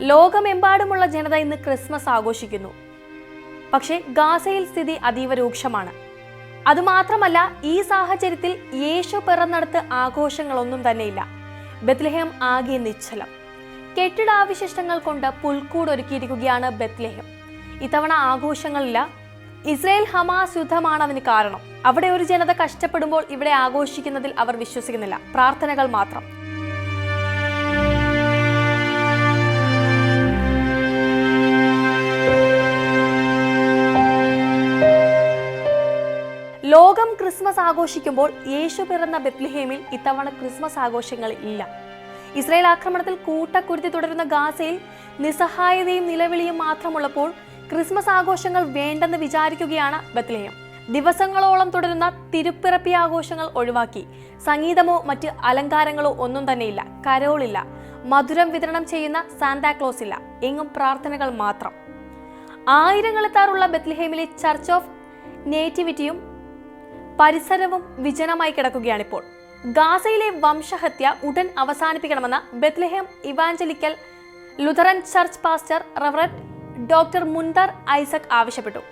ലോകമെമ്പാടുമുള്ള ജനത ഇന്ന് ക്രിസ്മസ് ആഘോഷിക്കുന്നു. പക്ഷേ ഗാസയിൽ സ്ഥിതി അതീവ രൂക്ഷമാണ്. അതുമാത്രമല്ല ഈ സാഹചര്യത്തിൽ യേശു പിറന്നടുത്ത് ആഘോഷങ്ങളൊന്നും തന്നെയില്ല. ബത്ലഹേം ആകെ നിശ്ചലം. കെട്ടിടാവശിഷ്ടങ്ങൾ കൊണ്ട് പുൽക്കൂട് ഒരുക്കിയിരിക്കുകയാണ് ബത്ലഹേം ഇത്തവണ ആഘോഷങ്ങളില്ല. ഇസ്രയേൽ ഹമാസ് യുദ്ധമാണ് അതിന് കാരണം. അവിടെ ഒരു ജനത കഷ്ടപ്പെടുമ്പോൾ ഇവിടെ ആഘോഷിക്കുന്നതിൽ അവർ വിശ്വസിക്കുന്നില്ല. പ്രാർത്ഥനകൾ മാത്രം. ലോകം ക്രിസ്മസ് ആഘോഷിക്കുമ്പോൾ യേശു പിറന്ന ബെത്ലിഹേമിൽ ഇത്തവണ ക്രിസ്മസ് ആഘോഷങ്ങൾ ഇല്ല. ഇസ്രായേൽ ആക്രമണത്തിൽ കൂട്ടക്കുരുത്തി തുടരുന്ന ഗാസയിൽ നിസ്സഹായതയും നിലവിളിയും മാത്രമുള്ളപ്പോൾ ക്രിസ്മസ് ആഘോഷങ്ങൾ വേണ്ടെന്ന് വിചാരിക്കുകയാണ് ബത്ലഹേം ദിവസങ്ങളോളം തുടരുന്ന തിരുപ്പിറപ്പി ആഘോഷങ്ങൾ ഒഴിവാക്കി. സംഗീതമോ മറ്റ് അലങ്കാരങ്ങളോ ഒന്നും തന്നെയില്ല. കരോളില്ല. മധുരം വിതരണം ചെയ്യുന്ന സാന്താക്ലോസ് ഇല്ല എങ്ങും പ്രാർത്ഥനകൾ മാത്രം. ആയിരങ്ങളെത്താറുള്ള ബത്ലഹേമിലെ ചർച്ച് ഓഫ് നേറ്റിവിറ്റിയും പരിസരവും വിജനമായി കിടക്കുകയാണിപ്പോൾ. ഗാസയിലെ വംശഹത്യ ഉടൻ അവസാനിപ്പിക്കണമെന്ന് Bethlehem evangelical Lutheran church pastor reverend doctor Munther Isaac ആവശ്യപ്പെട്ടു.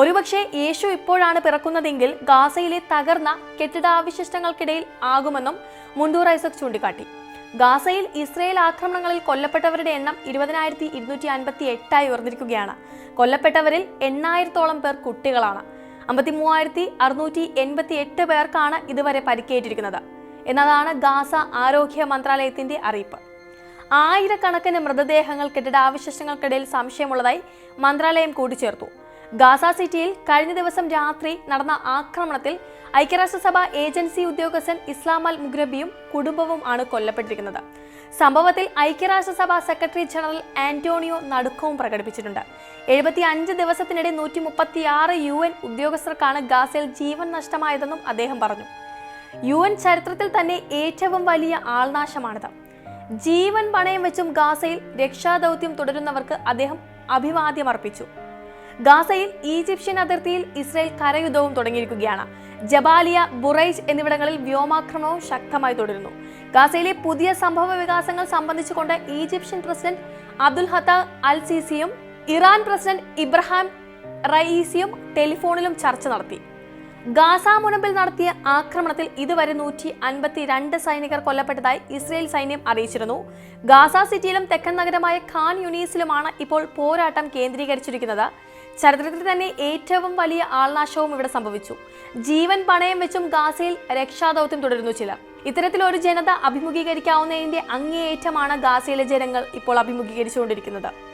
ഒരുപക്ഷെ യേശു ഇപ്പോഴാണ് പിറക്കുന്നതെങ്കിൽ ഗാസയിലെ തകർന്ന കെട്ടിടാവശിഷ്ടങ്ങൾക്കിടയിൽ ആകുമെന്നും മുണ്ടൂർ ഐസക് ചൂണ്ടിക്കാട്ടി. ഗാസയിൽ ഇസ്രയേൽ ആക്രമണങ്ങളിൽ കൊല്ലപ്പെട്ടവരുടെ എണ്ണം ഇരുപതിനായിരത്തി ഇരുന്നൂറ്റി അൻപത്തി എട്ടായി ഉയർന്നിരിക്കുകയാണ്. കൊല്ലപ്പെട്ടവരിൽ എണ്ണായിരത്തോളം പേർ കുട്ടികളാണ്. അമ്പത്തി മൂവായിരത്തി അറുന്നൂറ്റി എൺപത്തി എട്ട് പേർക്കാണ് ഇതുവരെ പരിക്കേറ്റിരിക്കുന്നത്. എന്നതാണ് ഗാസ ആരോഗ്യ മന്ത്രാലയത്തിന്റെ അറിയിപ്പ്. ആയിരക്കണക്കിന് മൃതദേഹങ്ങൾ കെട്ടിടാവശിഷ്ടങ്ങൾക്കിടയിൽ സംശയമുള്ളതായി മന്ത്രാലയം കൂട്ടിച്ചേർത്തു. ഗാസ സിറ്റിയിൽ കഴിഞ്ഞ ദിവസം രാത്രി നടന്ന ആക്രമണത്തിൽ ഐക്യരാഷ്ട്രസഭ ഏജൻസി ഉദ്യോഗസ്ഥൻ ഇസ്ലാം അൽ മുഗ്രബിയും കുടുംബവും ആണ് കൊല്ലപ്പെട്ടിരിക്കുന്നത്. സംഭവത്തിൽ ഐക്യരാഷ്ട്രസഭ സെക്രട്ടറി ജനറൽ ആന്റോണിയോ നടുക്കവും പ്രകടിപ്പിച്ചിട്ടുണ്ട്. എഴുപത്തി അഞ്ച് ദിവസത്തിനിടെ നൂറ്റി മുപ്പത്തിയാറ് യു എൻ ഉദ്യോഗസ്ഥർക്കാണ് ഗാസയിൽ ജീവൻ നഷ്ടമായതെന്നും അദ്ദേഹം പറഞ്ഞു. യു എൻ ചരിത്രത്തിൽ തന്നെ ഏറ്റവും വലിയ ആൾനാശമാണിത്. ജീവൻ പണയം വെച്ചും ഗാസയിൽ രക്ഷാദൗത്യം തുടരുന്നവർക്ക് അദ്ദേഹം അഭിവാദ്യം അർപ്പിച്ചു. ഗാസയിൽ ഈജിപ്ഷ്യൻ അതിർത്തിയിൽ ഇസ്രയേൽ കരയുദ്ധവും തുടങ്ങിയിരിക്കുകയാണ്. ജബാലിയ ബുറൈജ് എന്നിവിടങ്ങളിൽ വ്യോമാക്രമണവും ശക്തമായി തുടരുന്നു. ഗാസയിലെ പുതിയ സംഭവ വികാസങ്ങൾ സംബന്ധിച്ചുകൊണ്ട് Egyptian president Abdul Fattah al സിസിയും Iran president Ebrahim റയീസിയും ടെലിഫോണിലും ചർച്ച നടത്തി. ഗാസ മുനമ്പിൽ നടത്തിയ ആക്രമണത്തിൽ ഇതുവരെ നൂറ്റി അൻപത്തി രണ്ട് സൈനികർ കൊല്ലപ്പെട്ടതായി ഇസ്രയേൽ സൈന്യം അറിയിച്ചിരുന്നു. ഗാസ സിറ്റിയിലും തെക്കൻ നഗരമായ ഖാൻ യുനീസിലുമാണ് ഇപ്പോൾ പോരാട്ടം കേന്ദ്രീകരിച്ചിരിക്കുന്നത്. ചരിത്രത്തിൽ തന്നെ ഏറ്റവും വലിയ ആൾനാശവും ഇവിടെ സംഭവിച്ചു. ജീവൻ പണയം വെച്ചും ഗാസയിൽ രക്ഷാദൗത്യം തുടരുന്നു ചിലർ. ഇത്തരത്തിലൊരു ജനത അഭിമുഖീകരിക്കാവുന്നതിന്റെ അങ്ങേയറ്റമാണ് ഗാസയിലെ ജനങ്ങൾ ഇപ്പോൾ അഭിമുഖീകരിച്ചുകൊണ്ടിരിക്കുന്നത്.